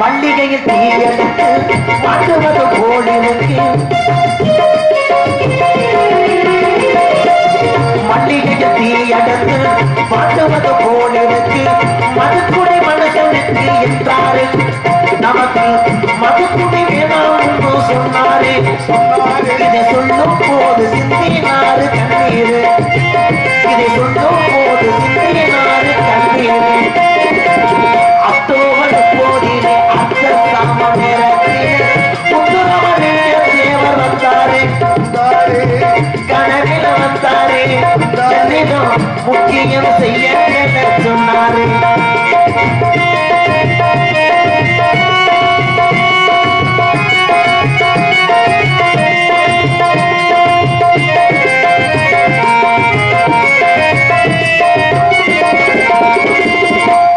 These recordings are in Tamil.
மல்லிகையில் தீயெடுத்து புண்ணியம் செய்ய என சொன்னாரே.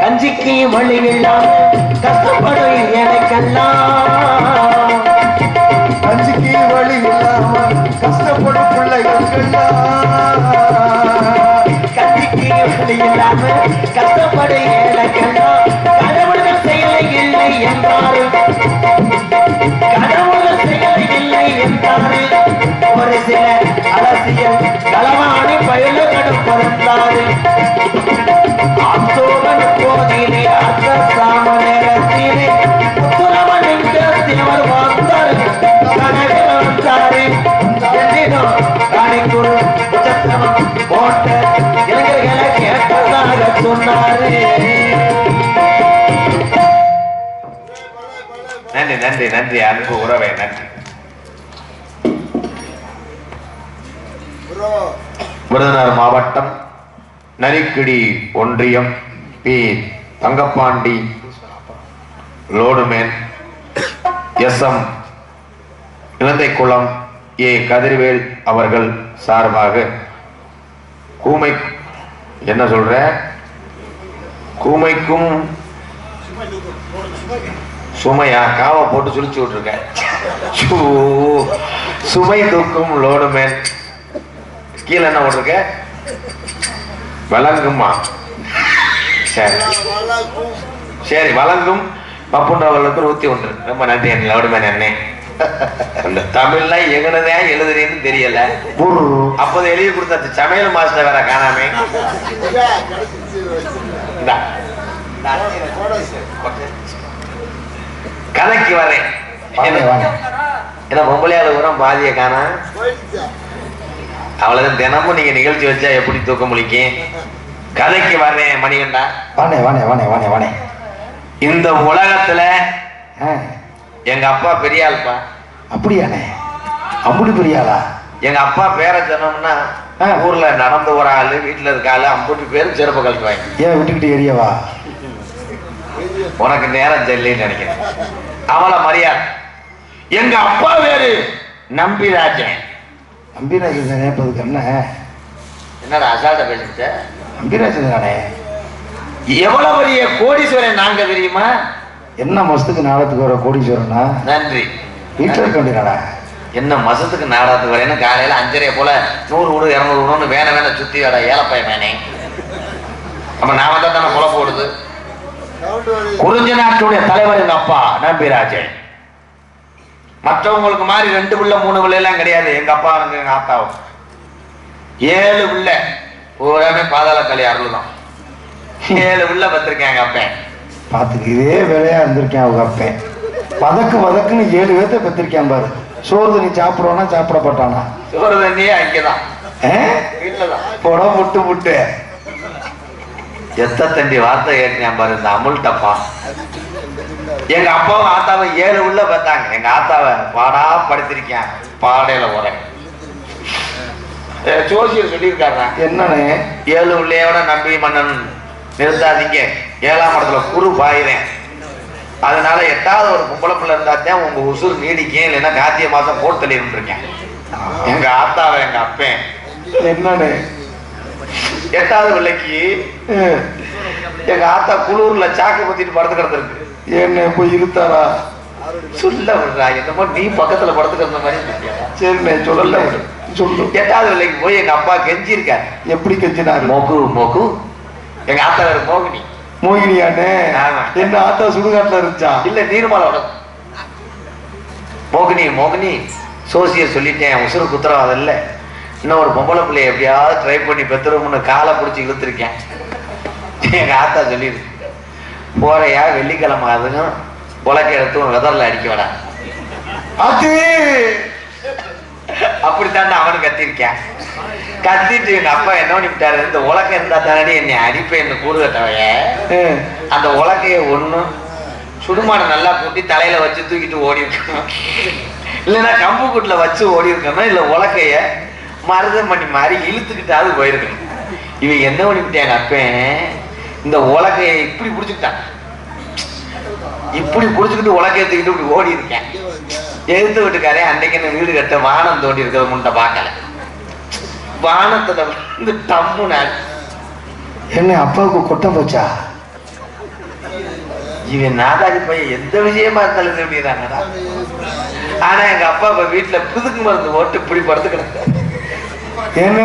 கஞ்சிக்கு வழி எல்லாம் கஷ்டப்படும் நன்றி அன்பு உறவை நன்றி. விருதுநகர் மாவட்டம் நரிக்கிடி ஒன்றியம் P. Thangapandi loadman S. M. Ilandaikulam A. Kathirvel அவர்கள் சார்பாக கூமை என்ன சொல்ற? கூமைக்கும் சுமையா? காவை போட்டு சுழிச்சு விட்டுருக்கேன். சூ, சுமை தூக்கும் லோடுமேன் கீழே என்ன போட்டிருக்க? வழங்குமா? சரி. சரி வழங்கும். பப்புன்றவர்களுக்கு ஊத்தி ஒன்று ரொம்ப நன்றி என் லோடுமேன் அண்ணே. அந்த தமிழ்ல எங்கனதான் எழுதுறேன்னு தெரியல. அப்போது எழுதி கொடுத்தாச்சு. சமையல் மாஸ்டர் வேற காணாமே இந்தா. கதைக்கு வரேன் வாங்க வாங்க ஏன்னா பொம்பளையாளு உரம் பாதிய காணா. அவ்வளவுதான். தினமும் நீங்க நிகழ்ச்சி வச்சா எப்படி தூக்க முடிக்கும் கதைக்கு வர்றேன் மணிகண்டா. வாணே வாணே வாணே வாணே வாணே இந்த உலகத்துல எங்க அப்பா பெரிய ஆள்ப்பா. அப்படியாண்ணே. அப்படி பெரியாளா எங்க அப்பா பேரை சொன்னோம்னா. ஊர்ல நடந்து ஒரு ஆளு வீட்டுல இருக்க ஆளு அம்புட்டு பேரும் சிறப்பு கழட்டுவாங்க ஏன் விட்டுக்கிட்டு எரியவா உனக்கு நேரம் செல்லின்னு நினைக்கிறேன். அவள மரியாதை. எங்க அப்பா பேரு நம்பிராஜன் அம்பிராஜன் நினைப்பதுக்கு என்ன? என்னடா அசால்ட்ட பேசிக்கிட்ட? அம்பிராஜன் தானே? எவ்வளவு பெரிய கோடீஸ்வரன் நாங்க தெரியுமா? என்ன மஸ்துக்கு நாளத்துக்கு வர கோடீஸ்வரனா? நன்றி. வீட்டில் இருக்க வேண்டியதாடா என்ன மசத்துக்கு நாடாத்து வரேன்னு காலையில அஞ்சரை போல நூறு விடு இரநூறு விடுன்னு வேன வேன சுத்தி வர ஏலப்பாய மேனே. அப்ப நான் வந்தா தானே குழப்ப போடுது குறிஞ்சி நாட்டுடைய தலைவர் எங்க அப்பா நம்பிராஜன் மற்றவங்களுக்கு மாதிரி ரெண்டு பிள்ளை மூணு பிள்ளை எல்லாம் கிடையாது. எங்க அப்பா எங்க ஆத்தாவும். ஏழு பிள்ளை. பூராமே பாதாள களி அருள் தான் ஏழு பிள்ளை பத்திருக்கேன் எங்க அப்பன். பார்த்துக்கு இதே வேலையா இருந்திருக்கேன் அவங்க அப்பேன். பதக்கு பதக்குன்னு ஏழு பேர்த்த பெற்றிருக்கேன் பாரு. சோறு தண்ணி சாப்பிடுவானா சாப்பிடப்பட்டானா சோறு தண்ணியே அங்கேதான். ஆ? வீட்டுலதான் புட முட்டு முட்டு. எத்த தண்டி வார்த்தை கேட்டேன் பாரு இந்த அமுல் டப்பா. எங்க அப்பாவும் ஆத்தாவும் ஏழு உள்ள பார்த்தாங்க. எங்க ஆத்தாவை பாடா படுத்திருக்கேன். பாடையில உரை ஜோசியர் சொல்லியிருக்காருண்ணா என்னண்ணே? ஏழு உள்ளையோட நம்பி மன்னன் நிறுத்தாதீங்க. ஏழாம் இடத்துல குரு பாயிறேன். அதனால எட்டாவது ஒரு பொம்பளை பிள்ளை இருந்தாத்தான் உங்க உசுர் நீடிக்கும். இல்லைன்னா கார்த்திகை மாசம் போட்டு தள்ளிட்டு இருக்கேன் எங்க ஆத்தாவை எங்க அப்பேன். என்னண்ணே? எட்டாவது பிள்ளைக்கு எங்க ஆத்தா குளூர்ல சாக்கு பத்திட்டு படுத்து கிடந்திருக்கு. என்ன போய் இழுத்தாரா? சொல்ல விடுறா என்னமோ நீ பக்கத்துல படுத்து கிடந்த மாதிரி? சரிண்ணே சொல்லல. சொல்லு. எட்டாவது பிள்ளைக்கு போய் எங்க அப்பா கெஞ்சி இருக்காரு எப்படி கெஞ்சினாரு? மோகு மோகு. எங்க ஆத்தா வேற மோகினி. மோகினியானே. என்ன ஆத்தா சுடுகாட்டுல இருந்துச்சா? இல்ல நீர்மலோட மோகினி மோகினி. சோசியர் சொல்லிட்டேன் உசுறு குத்துறவாத இல்ல. இன்னும் ஒரு பொம்பளை பிள்ளைய எப்படியாவது ட்ரை பண்ணி பெத்துரும்னு காலை பிடிச்சி இழுத்துருக்கேன். எங்க ஆத்தா சொல்லியிருக்கு போறையா வெள்ளிக்கிழமை அதுவும் உலக்க எடுத்து உன் வெதர்ல அடிக்க வேடா. அது! அப்படித்தான் அவனு கத்திருக்கேன் கத்திட்டு எங்க அப்பா என்ன பண்ணிவிட்டாரு? இந்த உலக்கம் இருந்தா தானடி என்னை அடிப்பேன் என்று கூறுகட்டவைய அந்த உலக்கைய ஒண்ணும் சுடுமாடை நல்லா கூட்டி தலையில வச்சு தூக்கிட்டு ஓடி இருக்கணும். இல்லைன்னா கம்பு கூட்டுல வச்சு ஓடி இருக்கணும் இல்ல உலக்கைய மருதம் பண்ணி மாதிரி இழுத்துக்கிட்டாவது போயிருக்கணும். இவன் என்ன பண்ணிவிட்டாங்க அப்பேன் இந்த உலக்கைய இப்படி பிடிச்சுக்கிட்டான் இப்படி புடிச்சுக்கிட்டு உலக்கைய தூக்கிட்டு இப்படி ஓடி இருக்கேன் எழுத்து வீட்டுக்காரே அன்னைக்கு என்ன வீடு கட்ட வானம் தோண்டி இருக்கிறத முன்ன பார்க்கல. வானத்துல வந்து டம்மு என்ன அப்பாவுக்கு கொட்டம் போச்சா? இவன் நாதாரி பையன் எந்த விஷயமா இருந்தாலும் சொல்லிடுறாங்கடா ஆனா எங்க அப்பா இப்ப வீட்டுல புதுக்கு மருந்து போட்டு இப்படி படுத்து கிடக்கு என்ன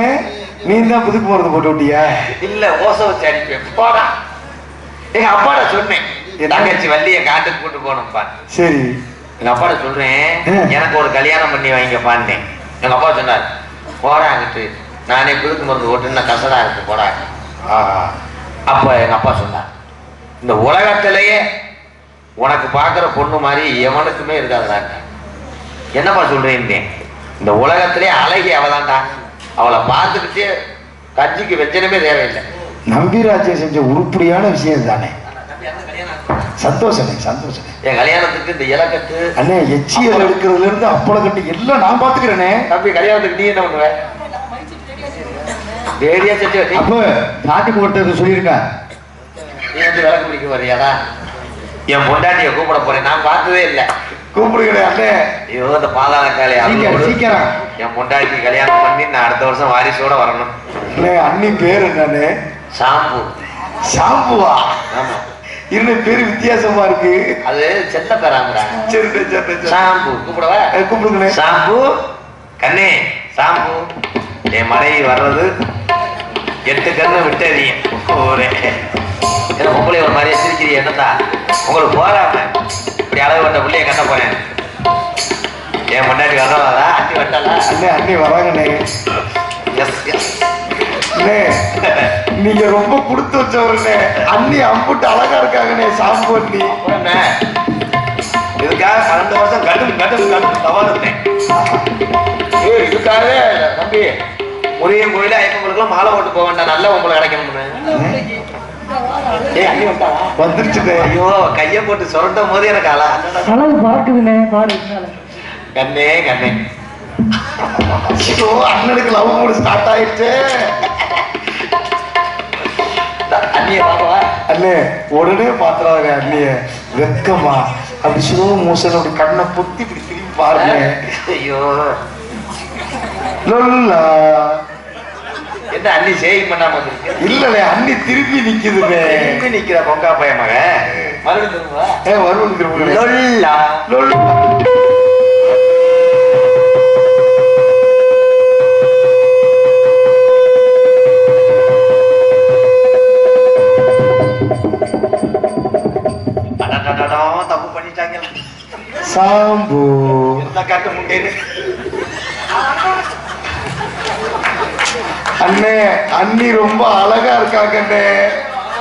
நீ தான் புதுக்கு மருந்து போட்டு விட்டியா? இல்ல ஓசை வச்சு அடிப்பேன். போடா. எங்க அப்பாட சொன்னேன்? தங்கச்சி வள்ளிய காட்டுக்கு கூட்டு போனோம்ப்பா சரி. எங்க அப்பாட சொல்றேன். எனக்கு ஒரு கல்யாணம் பண்ணி வைங்கப்பான்னேன் எங்க அப்பா சொன்னார் போடா அங்கிட்டு. நானே புதுக்கு மருந்து போட்டு நான் கசடா இருக்கு போடா. அப்ப எங்க அப்பா சொன்னார் இந்த உலகத்திலேயே உனக்கு பார்க்குற பொண்ணு மாதிரி எவனுக்குமே இருக்காதுடா. என்னப்பா சொல்றேன் இந்த உலகத்திலே அழகி அவதான்டா. அவளை பார்த்துக்கிட்டே கஞ்சிக்கு வெச்சனமே தேவையில்லை. நம்பிராஜ்யம் செஞ்ச உருப்படியான விஷயம் தானே சந்தோஷமே சந்தோஷமே. என் கல்யாணத்துக்கு இந்த இலக்கத்து அண்ணே எச்சியல் எடுக்கிறதுல இருந்து அப்பளம் கட்டி எல்லாம் நான் பாத்துக்கிறேனே தம்பி கல்யாணத்துக்கு நீ என்ன பண்ணுவ? ரேடியா செட்டு அப்போ நாட்டு போட்டது சொல்லியிருக்க நீ வந்து விளக்கு பிடிக்க வரியாடா என் பொண்டாட்டியை கூப்பிட போறேன். நான் பார்த்ததே இல்லை. கூப்பிடுகிறே அண்ணே. ஐயோ இந்த பாதாள காலை சீக்கிரம். என் பொண்டாட்டி கல்யாணம் பண்ணி நான் அடுத்த வருஷம் வாரிசோட வரணும். அண்ணே பேர் என்னண்ணே? ஷாம்பு. ஷாம்புவா? ஆமா. இருந்த பேரு வித்தியாசமா இருக்கு? அது செல்ல பெறாங்கடா சரி ஷாம்பு. கூப்பிடவா? அஹ் கூப்பிடுங்கண்ணே. ஷாம்பு. கண்ணே ஷாம்பு. என் மனைவி வர்றது எட்டு கண்ணு விட்டறியும் ஒரே. பொம்பளை ஒரு மாதிரியே சிரிக்கிறீ என்னத்தா? உங்களுக்கு போறாம இப்படி அளவு வந்த பிள்ளைய கட்ட போறேன். என் முன்னாடி வர்றதா அட்டி வட்டாளா அண்ணே அண்ணி வராங்கண்ணே. எஸ் எஸ் அண்ணே நீங்க ரொம்ப கொடுத்து வச்சவருண்ணே. அண்ணி அம்புட்டு அழகா இருக்காங்கண்ணே ஷாம்பு அண்ணி இதுக்காக பன்னெண்டு வருஷம் கட்டும் கட்டும் கட்டும் தவாதுட்டேன் ஏய் இதுக்காகவே தம்பி முருகன் கோயில ஐப்பங்களுக்குலாம் மாலை போட்டு போக வேண்டாம். நல்ல உங்களை கிடைக்கணும்னு. ஏய் அண்ணி வந்தாளா வந்துருச்சுண்ணே ஐயோ கையை போட்டு சுரண்டும் போது எனக்கு அழா. அழகு பார்க்குதுண்ணே பாரு கண்ணே கண்ணே. ஐயோ, அண்ணனுக்கு லவ் மூடு ஸ்டார்ட் ஆயிடுச்சு. அண்ணே உடனே பாத்துறாங்க அண்ணிய. வெக்கமா. அப்படி ஸ்லோ மோஷன் அப்படி கண்ணை பொத்தி இப்படி திரும்பி பாருங்க. ஐயோ. லொல்லா. என்ன அண்ணி சேவிங் பண்ணாம இல்லண்ணே அண்ணி திருப்பி நிக்குதுண்ணே. திரும்பி நிக்கிற பொங்கா பைய மக மறுபடியும் திரும்ப தப்பு பண்ணிட்டாங்க சாம்பு. காட்ட முண்டேன்னு அண்ணே அண்ணி ரொம்ப அழகா இருக்காங்கண்ணே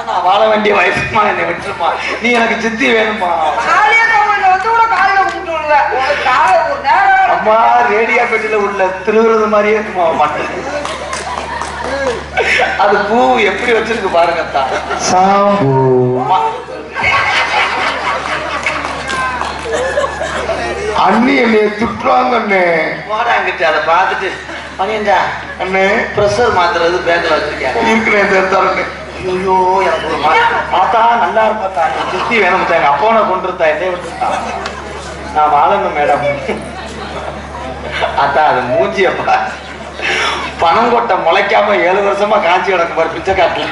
நான் வாழ வேண்டிய வயசுமா என்னை விட்டுருமா நீ எனக்கு சித்தி வேணுமா. அம்மா ரேடியா பெட்டில உள்ள திருவுறது மாதிரியே இருக்குமா மண்ணு அது பூ எப்படி வச்சிருக்கு பாருங்க. சாம்பு. அண்ணி என்னைய திட்டுறாங்க அண்ணே. போடா அங்கிட்டு அதை பார்த்துட்டு. மணியண்டா அண்ணே. ப்ரெஷர் மாத்துறது பேங்க்ல வச்சிருக்காங்க. இருக்கிறேன் இந்த ஐயோ எனக்கு ஒரு மா- பார்த்தா நல்லா இருப்பாத்தா என் சித்தி வேணும் எங்க அப்பனை கொண்டு இருந்தா என்னை விட்டுருந்தா நான் வாழணும் மேடம். அத்தா அது மூஞ்சியப்பா பணம் கொட்டை முளைக்காம ஏழு வருஷமா காஞ்சி கிடக்கு பாரு பிச்சை காட்டுல.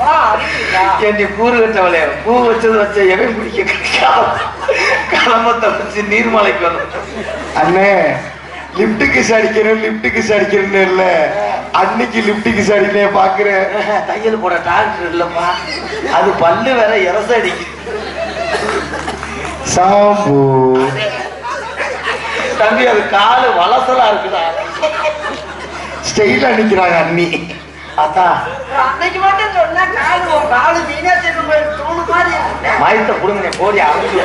வா, அடிக்கிறீங்களா? என்னை கூறு கட்டவளே பூ வச்சது வச்ச எவன் பிடிக்க கிளம்பத்தை வச்சு நீர்மலைக்கு வரும் அண்ணே லிப்ட் கிஸ் அடிக்கிறேன் லிப்ட் கிஸ் அடிக்கிறேன்னு இல்ல. அன்னைக்கு லிப்டிக்கு சரியில்லையே பாக்குறேன். தையல் போட டாக்டர் இல்லப்பா. அது பல்லு வேற இரச அடிக்குது ஷாம்பு தம்பி அது காலு வளசலா இருக்குதா ஸ்டைலா நிக்கிறாங்க அண்ணி. அத்தா. அன்னைக்கு மட்டும் சொன்னா காலு காலு மீனாட்சி கோயில் தூணு மாதிரி. மயத்தை புடுங்க போடி அமைச்சு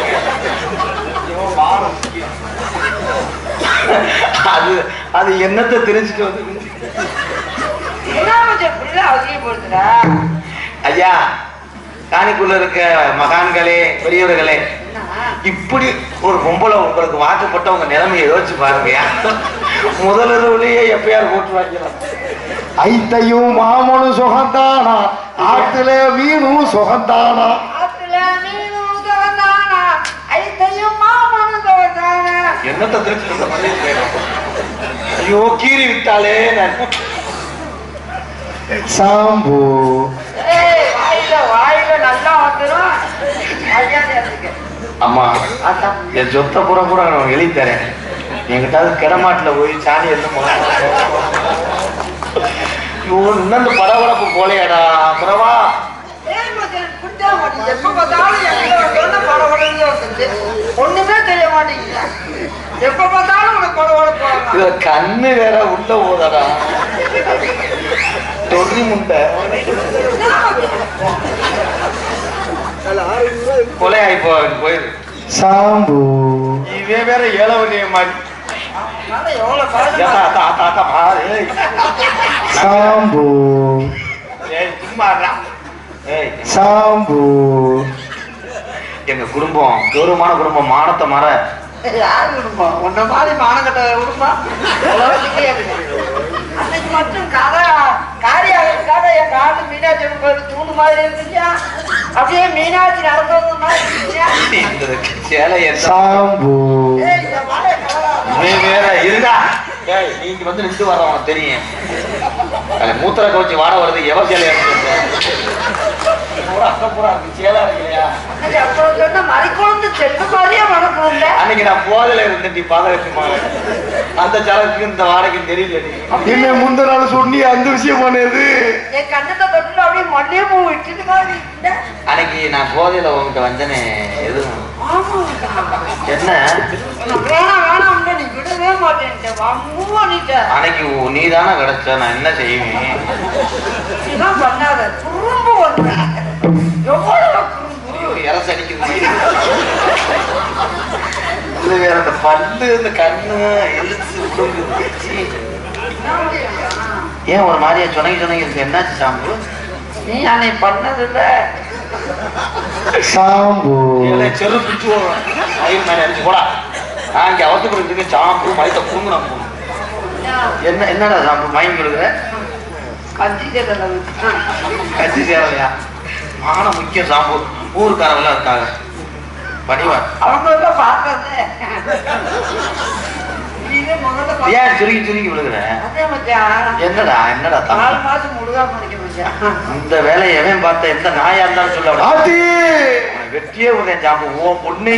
அது அது என்னத்தை தெரிஞ்சுட்டு வந்து ஐயா காணிக்குள்ள இருக்க மகான்களே பெரியவர்களே இப்படி ஒரு பொம்பளை உங்களுக்கு வாக்கப்பட்ட உங்க நிலைமையை யோசிச்சு பாருங்கய்யா. முதல் இரவுலயே எப்பயார் போட்டு வைக்கலாம் ஐத்தையும் மாமனும் சுகந்தானா ஆத்துல மீனும் சுகந்தானா. என்னத்தை மாதிரி ஐயோ கீறி விட்டாலே நான். இருக்கு அம்மா என் சொத்த பூரா கூட நான் எழுதி தரேன். என்கிட்ட கிடமாட்டுல போய் சாணி எடுத்து ஐயோ இன்னும் படபடப்பு போலையாடா. அப்புறமா எப்ப பார்த்தாலும் எங்களை சொன்ன ஒண்ணுமே தெரிய மாட்டேங்குது. எப்ப பார்த்தாலும் உனக்கு போறாங்க. இதுல கண்ணு வேற உள்ள போதடா தொண்ணி முண்டை. கொலை ஆகி போ போயிரு. ஷாம்பு இவன் வேற ஏழவனிய மாதிரி அதனால எவ்வளவு ஷாம்பு எங்க குடும்பம் கௌரவமான குடும்பம் மானத்தை மற. யாரு விடுப்போம் உன்ன மாதிரி விடுப்பா உலகத்துக்கே இருக்கு. அன்னைக்கு மட்டும் கதை காரியாகிறதுக்காக என் காட்டு மீனாட்சி கோயில் தூணு மாதிரி இருந்துச்சா அப்படியே மீனாட்சி நடந்தது மாதிரி கலரா- நீ வேற இருந்தா. ஏய் நீங்க வந்து நின்று வர உனக்கு தெரியும். மூத்திர கவச்சி வாட வருது எவ சேலையா இருக்கு பூரா பூரா இருக்கு சேலா இல்லையா அன்னைக்கு அப்புறம் சொன்ன மறைக்குழந்து செல்ல மாதிரியே அன்னைக்கு நான் போதல இருந்தேன் நீ பாதகத்துமா அந்த சரக்கு இந்த வாடகைக்கு தெரியல என்ன முந்த நாள் சொன்னி அந்த விஷயம் பண்ணது என் கண்ணத்தை தொட்டு அப்படியே மல்லிகை பூ விட்டுட்டு மாதிரி. அன்னைக்கு நான் போதையில உங்ககிட்ட வந்தனே எதுவும். என்ன? நான் வேணாம் வேணாம்னு நீ விடவே பண்ணிட்ட அன்னைக்கு நீ தானே கிடைச்ச நான் என்ன செய்வேன்? பண்ணாத. இது வேற அந்த பல்லு இந்த கண்ணு எழுத்து உடும்பு. ஏன் ஒரு மாதிரியா சொனங்கி இருக்கு என்னாச்சு சாம்பு நீ அன்னை பண்ணது இல்ல ஷாம்பு ஏலே, செரு பிடிச்சு போடுவேன். மயில் மேல அடிச்சு போடா நான் இங்க அவத்துக்கு சாம்பு மயத்தை பூங்கு நான் என்ன என்னடா சாம்பு மயம் கொடுக்குற கஞ்சி கேட்டல கட்சி சேரலையா மான முக்கிய சாம்பு ஊருக்காரவெல்லாம் இருக்காங்க பணிவார் அவங்க பார்த்த- ஏன் சுருக்கி சுருக்கி விழுகுற? என்னடா என்னடா நாலு மாசம் முழுகாம இந்த வேலையை எவன் பார்த்த? எந்த நாயா இருந்தாலும் சொல்ல வெட்டியே விடுறேன் ஜாம்பு. ஓ பொண்ணு.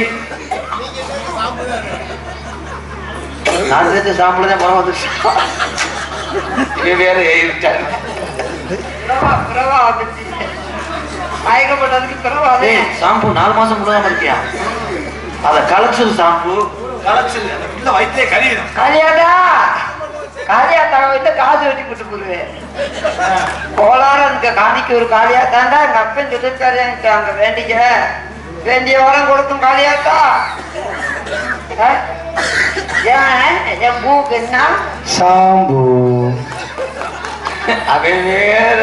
நான் சேர்த்து சாப்பிடுறேன் மரம் வந்துச்சு இவன் வேற மயக்கப்பட்டதுக்கு ஏய் ஷாம்பு நாலு மாசம் முழுகாம இருக்கியா? அத களைச்சல் ஷாம்பு. களைச்சல் இல்ல வயிற்றே கழியுது காளியாடா காளியாத்தா வந்து காசு வெட்டி போட்டு போடுவேன் கோளாரம் இருக்க காணிக்கு ஒரு காளியாத்தாண்டா எங்க அப்பன் சொல்லிருக்காரு எனக்கு அங்க வேண்டிக்க வேண்டிய வரம் கொடுக்கும் காளியாத்தா? ஏன்? என் பூக்கு என்ன? ஷாம்பு. அவன் வேற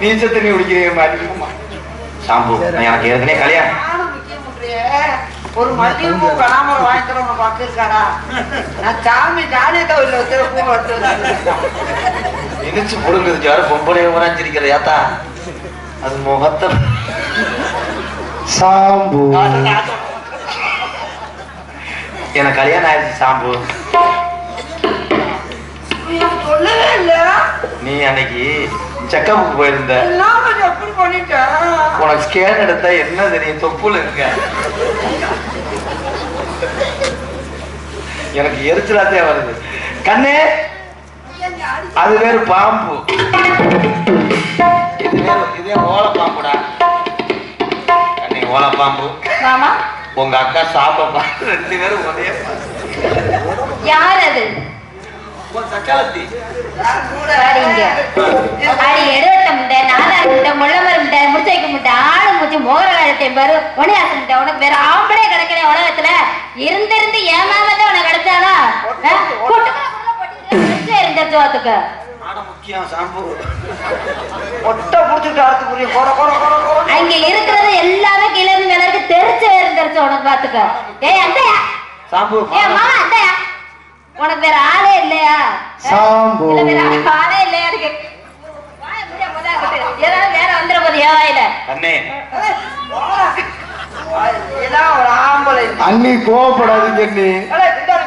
நீச்ச தண்ணி குடிக்கிற மாதிரி ஷாம்பு எனக்கு ஏற்கனவே கல்யாணம். ஒரு மல்லிகை பூ கனாமரம் வாங்கி தர உனக்கு பார்த்துருக்காரா நான் சாமி ஜாலியத்தை உள்ள வச்சுற பூ புடுங்குது யாரும் பொம்பளை உராஞ்சிருக்கிற யாத்தா? அது முகத்தை ஷாம்பு எனக்கு கல்யாணம் ஆயிடுச்சு இல்லை நீ அன்னைக்கு செக்கப்புக்கு போயிருந்த. உனக்கு ஸ்கேன் எடுத்தா என்ன தெரியும் தொப்புல இருக்க. எனக்கு எரிச்சலாத்தே வருது. கண்ணே அது வேறு பாம்பு. இது வேறு இதே ஓலை பாம்புடா அன்னை ஓலை பாம்பு உங்க அக்கா சாப்ப பாம்பு ரெண்டு பேரும் ஒரே யார் அது? உனக்கு வேற ஆம்பளே கிடைக்கிற உலகத்துல. இருந்திருந்து ஏமாமதான் உனக்கு போற போற போற அங்க இருக்கிறது எல்லாமே கீழே இருந்து இருக்கு தெரிச்சு இருந்துருச்சு உனக்கு பாத்துக்க. சாம்பு மாமா அந்தயா உனக்கு வேற ஆளே இல்லையா? சாம்பு. இல்ல வேற ஆளே இல்லையா இருக்கு. ஏதாவது வேற வந்துட போது ஏன் வாயில? அண்ணே. இதான் ஒரு ஆம்பளை. அண்ணி கோவப்படாதீங்க அண்ணி.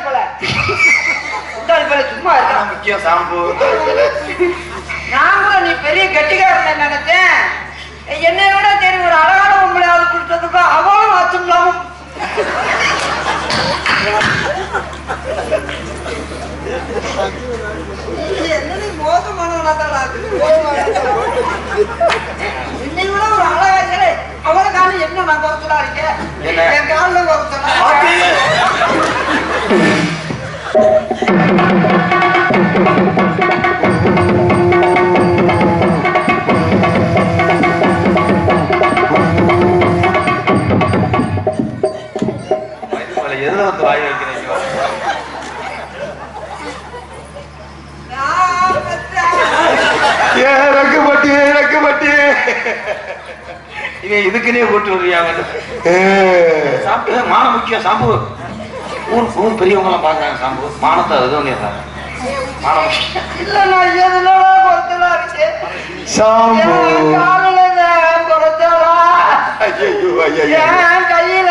போல. சும்மா ஆட இருக்கான் முக்கியம் சாம்பு? நான் கூட நீ பெரிய கெட்டிக்காரன் நினைச்சேன். என்னை விட சரி ஒரு அழகான பொம்பளையாவது கொடுத்ததுக்கு அவளும் அச்சம் இல்லாம என்ன நீ மோசமானவனா இன்னை விட ஒரு அழகா அவரை காலம் என்ன நான் குறைச்சலா இருக்கேன் மானம் முக்கியம் சாம்பு. ஊர் ஊர் பெரியவங்க எல்லாம் பாக்குறாங்க சாம்பு. மானத்தை இது பண்ணிடுறாங்க மானம் முக்கியம். இல்ல நான் எதுல குறைச்சலா இருக்கேன். சாம்பு. குறைச்சலா? ஐயோ ஐயோ என் கையில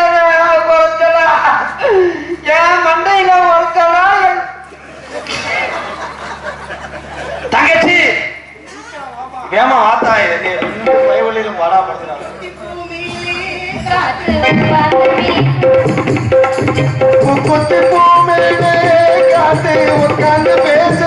குறைச்சலா? என் மண்டையில குறைச்சலா? தங்கச்சி! வேமா வாத்தா பயவழியிலும் வாடா படுத்துறாங்க. குத்தி பூமேனே பேச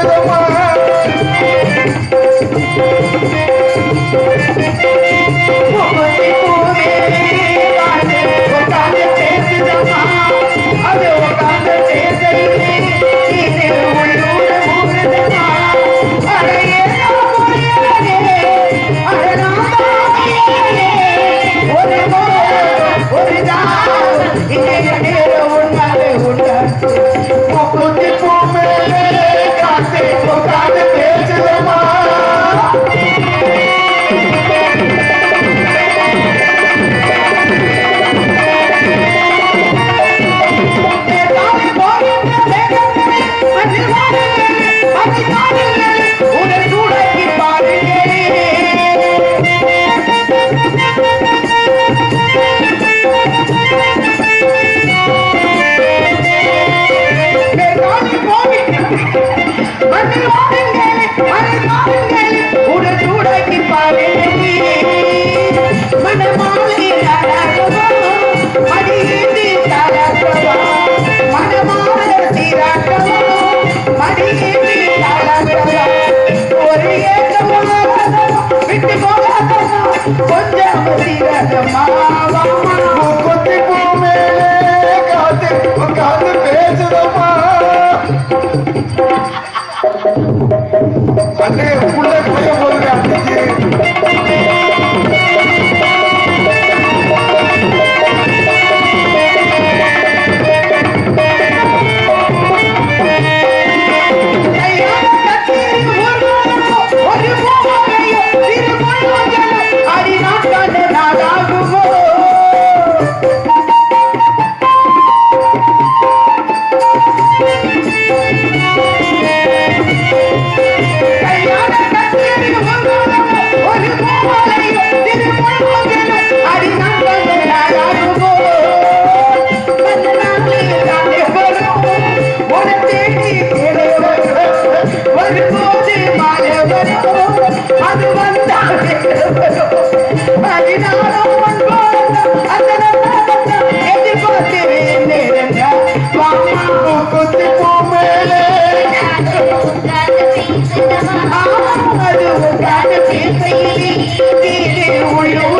Oh,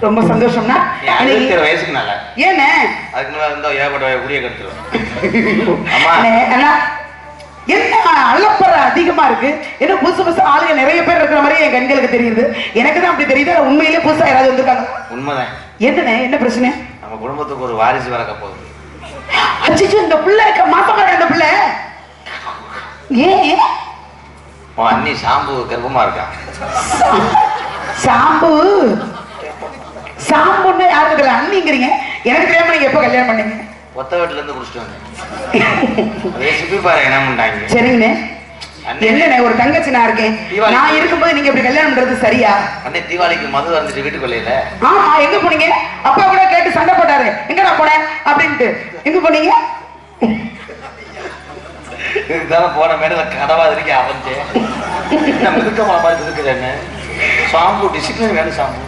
ரொம்ப சந்தோஷம்னா நீ அறுபத்தி வயசுக்கு நல்ல அதுக்கு மேல இருந்தோ ஏகப்பட்ட குடிய அண்ணா, என்ன அலப்பறை அதிகமா இருக்கு? என்ன புதுசு புதுசு ஆளுங்க நிறைய பேர் இருக்கிற மாதிரி என் கண்களுக்கு தெரியுது. எனக்கு தான் அப்படி தெரியுது. உண்மையிலே புதுசா யாராவது வந்திருக்காங்க. உண்மைதான். என்னண்ணே என்ன பிரச்சனை? நம்ம குடும்பத்துக்கு ஒரு வாரிசு பிறக்க போகுது. அச்சிச்சு இந்த பிள்ளை இருக்க மாசமா இந்த பிள்ளை. ஏன் அண்ணி சாம்பு கர்ப்பமா இருக்கா? சாம்பு? சாம்புன்னு யாருக்கு தெரியல அண்ணிங்கிறீங்க. எனக்கு தெரியாம நீங்க எப்ப கல்யாணம் பண்ணீங்க? ஒத்த வீட்டுல இருந்து குடிச்சிட்டு வந்தேன். சுப்பி பாரு என்ன பண்ணிட்டாங்க சரிங்கண்ணே. அண்ணே. என்னண்ணே ஒரு தங்கச்சி நான் இருக்கேன். நான் இருக்கும்போது நீங்க இப்படி கல்யாணம் பண்றது சரியா? அன்னை தீபாவளிக்கு மது வந்துட்டு வீட்டுக்குள்ளையில ஆமா எங்க போனீங்க? அப்பா கூட கேட்டு சண்டை போட்டாரு. எங்கடா போனேன்? அப்படின்ட்டு. எங்க போனீங்க? இதுதானே போன மேடல கடவா இருக்கே அவன்ட்டு. நம்ம இருக்கமா மாதிரி இருக்கிறேன்னு சாம்பு டிசிப்ளின் வேணும் சாம்பு.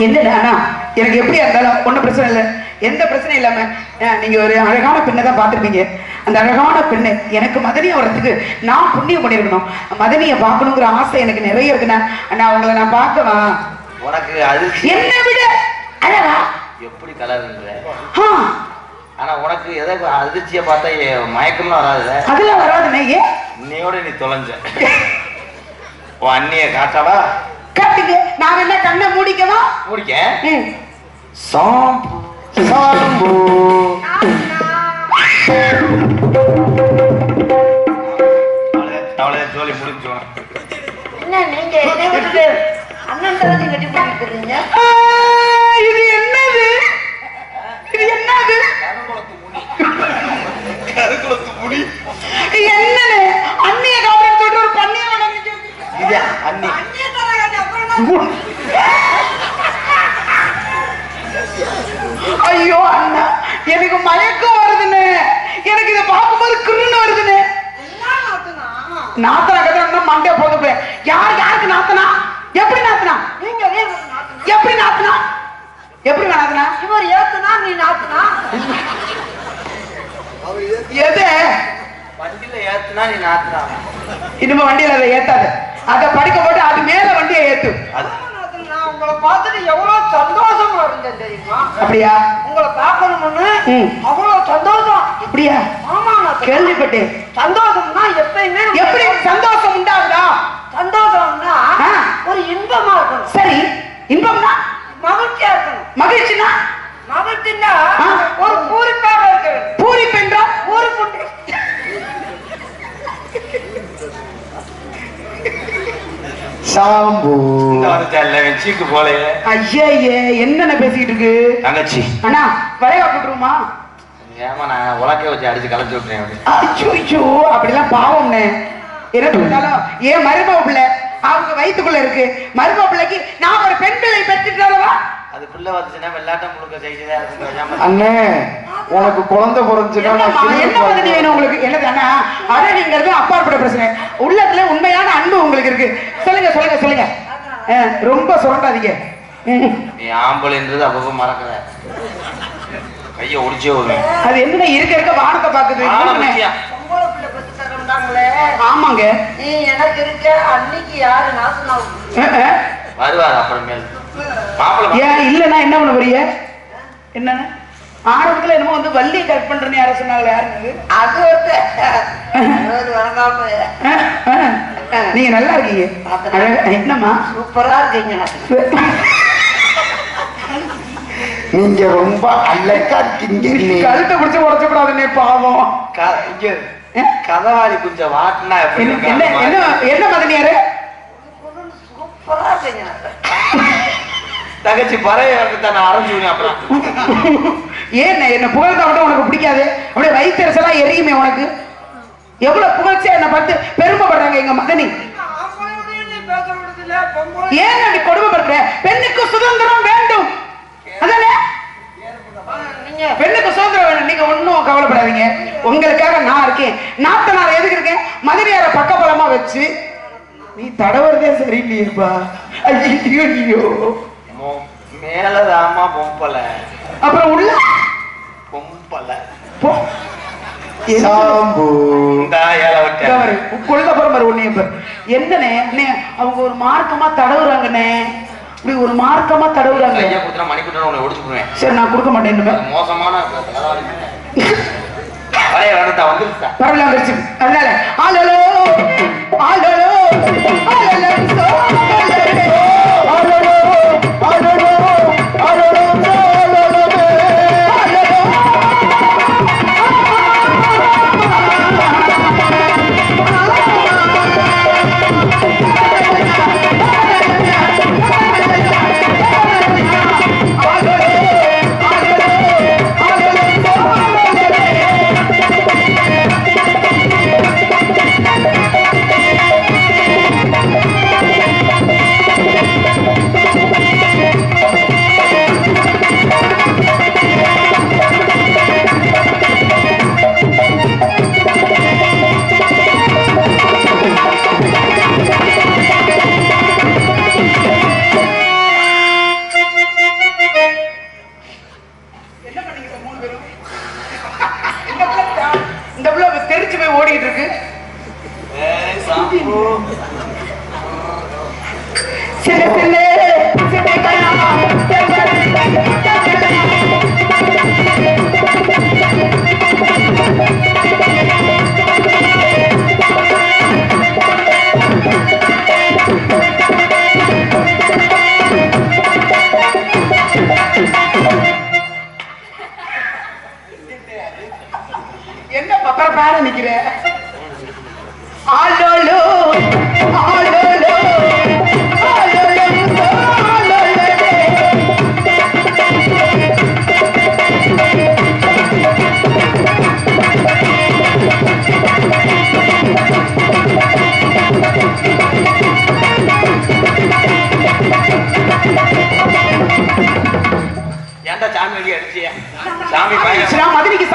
என்னடா அண்ணா எனக்கு எப்படியா இருந்தாலும் ஒண்ணும் பிரச்சனை இல்லை. எந்த பிரச்சனையும் இல்லாம அஹ், நீங்க ஒரு அழகான பெண்ணை தான் பார்த்திருப்பீங்க. அந்த அழகான பெண்ணு எனக்கு மதனியை வரத்துக்கு நான் புண்ணியம் பண்ணியிருக்கணும் மதனியை பார்க்கணுங்கிற ஆசை எனக்கு நிறைய இருக்குண்ணா. அண்ணா உங்களை நான் பார்க்கவா? உனக்கு அதிர்ச்சி. என்னை விட அழகா? எப்படி கலருன்ற? ஆ, ஆனா உனக்கு எதை அதிர்ச்சியை பார்த்தா மயக்கம்லாம் வராதுல்ல அதெல்லாம் வராதுண்ணே ஏன்? இன்னையோட நீ தொலைஞ்ச. உன் அண்ணிய காட்டாவா காட்டுங்க நான் என்ன கண்ணை மூடிக்கவா? முடிக்க. சாம்பு. சாம்பு ஜோலி முடிஞ்சோம் என்ன நீங்க அண்ணன் தரத்தை கட்டி ஆ, இது என்னது? இது என்னது? என்னது? அண்ணிய காப்பி சொல்லிட்டு ஒரு பண்ணிய இது அண்ணி. ஐயோ அண்ணா எனக்கு மயக்கம் வருதுன்னு எனக்கு இதை பார்க்கும்போது கிருன்னு வருதுன்னு நாத்தனா கதை மண்டே போது யார் யாருக்கு நாத்தனா? எப்படி நாத்தனா. எப்படி நாத்தனா? எப்படி நாத்தனா? இவர் ஏத்துனா நீ நாத்துனா. எது? வண்டியில ஏத்துனா நீ நாத்துனா. இனிமே வண்டியில அதை ஏத்தாது. அதை படிக்க போட்டு அது மேல வண்டியை ஏத்து. நான் உங்களை பார்த்துட்டு எவ்வளவு சந்தோஷமா இருந்தேன் தெரியுமா அப்படியா? உங்களை பார்க்கணும்னு. அவ்வளவு சந்தோஷம். அப்படியா? ஆமா நான் கேள்விப்பட்டேன். சந்தோஷம்னா எப்பயுமே எப்படி? சந்தோஷம் உண்டாகுதா? சந்தோஷம்னா. ஒரு இன்பமா இருக்கணும். சரி. இன்பம்னா? மகிழ்ச்சியா இருக்கணும். மகிழ்ச்சினா? மகிழ்ச்சின்னா. ஒரு பூரிப்பாக இருக்க வேண்டும். பூரிப்பு என்றால்? பூரிப்புண்டு சாம்பு. சீக்கு போலையே. ஐயே என்னென்ன பேசிட்டு இருக்கு? தங்கச்சி. அண்ணா வளையா போட்டுருமா ஏமா நான் உலக்க வச்சு அடிச்சு கலைச்சு விட்டுறேன் அச்சோ அப்படிலாம் பாவம்னே என்ன பண்ணாலும் ஏன் மருமக பிள்ளை அவங்க வயித்துக்குள்ள இருக்கு. மருமக பிள்ளைக்கு நான் ஒரு பெண் பிள்ளை பெற்றுட்டாரவா அது பிள்ளை வந்துச்சுன்னா வெள்ளாட்டம் முழுக்க செய்யுதே வராம அண்ணே உனக்கு குழந்தை பிறந்துச்சுன்னா என்ன உதவி வேணும் உங்களுக்கு? என்னது அண்ணா? அழகுங்கிறது அப்பாற்பட்ட பிரச்சனை. உள்ளத்துல உண்மையான அன்பு உங்களுக்கு இருக்கு. சொல்லுங்க சொல்லுங்க சொல்லுங்க. ரொம்ப சுரண்டாதீங்க. நீ ஆம்பளைன்றது அப்பப்போ மறக்கிற கையை ஒடிச்சே அது என்ன இருக்க இருக்க வானத்தை பாக்குது ஆமாங்க. நீ எனக்கு இருக்க அன்னைக்கு யாரு? அஹ். வருவார் அப்புறமேல். ஏன் இல்லைன்னா என்ன பண்ண போறீங்க? என்னன்னு? ஆரம்பத்துல என்னமோ வந்து வள்ளி கட் பண்றேன்னு யாரும் சொன்னாங்களே யாருங்க அது. நீங்க நல்லா இருக்கீங்க. என்னம்மா? சூப்பரா இருக்கீங்க. நீங்க ரொம்ப அழகா இருக்கீங்க. கழுத்தை பிடிச்சு உடச்ச கூடாதுன்னே பாவம். க- இங்க கதவாளி கொஞ்சம் வாட்டினா என்ன. என்ன மதனியாரு? சூப்பரா இருக்கீங்க. தங்கச்சி பறைய தான் நான் அரைஞ்சு அப்புறம். ஏன் என்ன புகழ்ந்தா மட்டும் உனக்கு பிடிக்காது? அப்படியே வயிற்றுச்சலா எரியுமே உனக்கு. எவ்வளவு புகழ்ச்சியா என்ன பார்த்து பெருமைப்படுறாங்க எங்க மகனி. ஏன் அப்படி கொடுமைப்படுற பெண்ணுக்கு சுதந்திரம் வேண்டும். அதானே? பெண்ணுக்கு சுதந்திரம் வேணும். நீங்க ஒன்னும் கவலைப்படாதீங்க. உங்களுக்காக நான் இருக்கேன். நாத்தனார் எதுக்கு இருக்கேன்? மதுரையார பக்கபலமா வச்சு. நீ தடவுறதே சரியில்லையேப்பா. ஐயோ ஐயோ மோ- மேலதாம்மா பொம்பளை அப்புறம் உள்ள. பொம்பளை போ. சாம்பு. இந்த ஏழை விட்டு. கவரு கொழுந்த பரம்பரை ஒண்ணே பாரு. என்னண்ணே? அவங்க ஒரு மார்க்கமா தடவுறாங்கண்ணே. இப்படி ஒரு மார்க்கமா தடவுறாங்க. கையை குத்துனா மணிக்கூட்டம் உன்னை ஒடிச்சு போடுவேன் சரி நான் கொடுக்க மாட்டேன் இனிமே. மோசமான பழைய வேடத்தா வந்துருச்சா? பரவாயில்ல வந்துருச்சு. அதனால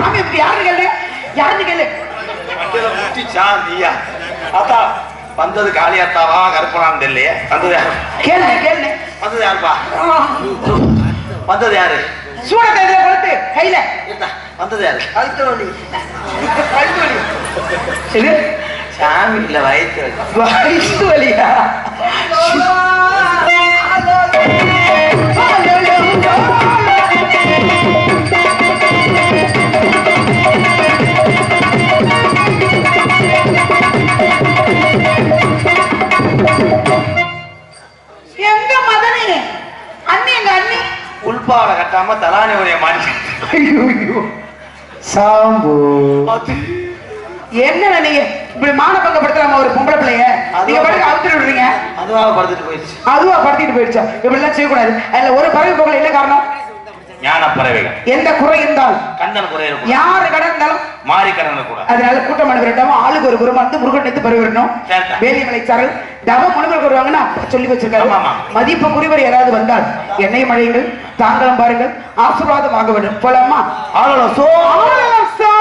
சாமி எப்படி யாரு கேளு? யாருன்னு கேளு? முட்டிச்சா நீயா அத்தா வந்தது காளியாத்தாவா? கருப்பனான்னு தெரியலையே. வந்தது யாரு? கேளு கேளு. வந்தது யாருப்பா? வந்தது யாரு? சூட கையில கொடுத்து கையில? வந்தது யாரு? கழுத்து வலி கழுத்து வலி சாமி இல்ல வயிற்று வலி. வயிற்று வலியா? உள்பாவடை கட்டாம தலானி உடைய மாட்டி ஐயோ. ஐயோ சாம்பு என்ன நீங்க? இப்படி மானபங்கப்படுத்துறாம ஒரு பொம்பளை பிள்ளைய நீங்க பாட்டுக்கு அவுத்துட்டு விடுறீங்க? அதுவாக படுத்துட்டு போயிடுச்சு. அதுவா படுத்திட்டு போயிடுச்சா? இப்படி எல்லாம் செய்யக்கூடாது. அதுல ஒரு பறவை போகல என்ன காரணம்? ஞான பறவைகள் எந்த குறை இருந்தாலும் கந்தன் குறை இருக்கும் யாரு கடை இருந்தாலும் மாறி கடன கூட. அதனால கூட்டம் அனுப்பிட்டோம் ஆளுக்கு ஒரு குருமா வந்து முருகன் எடுத்து பருவிடணும். சரிதான். வேலிமலை சாரல் தவ முனிவர் வருவாங்கன்னா சொல்லி வச்சிருக்காரு. மதிப்பு குறிவர் யாராவது வந்தால் என்னை மழையுங்கள் தாங்களும் பாருங்கள் ஆசீர்வாதம் வாங்க வேண்டும். போலாமா? ஆளோ சோ. ஆ, சோ.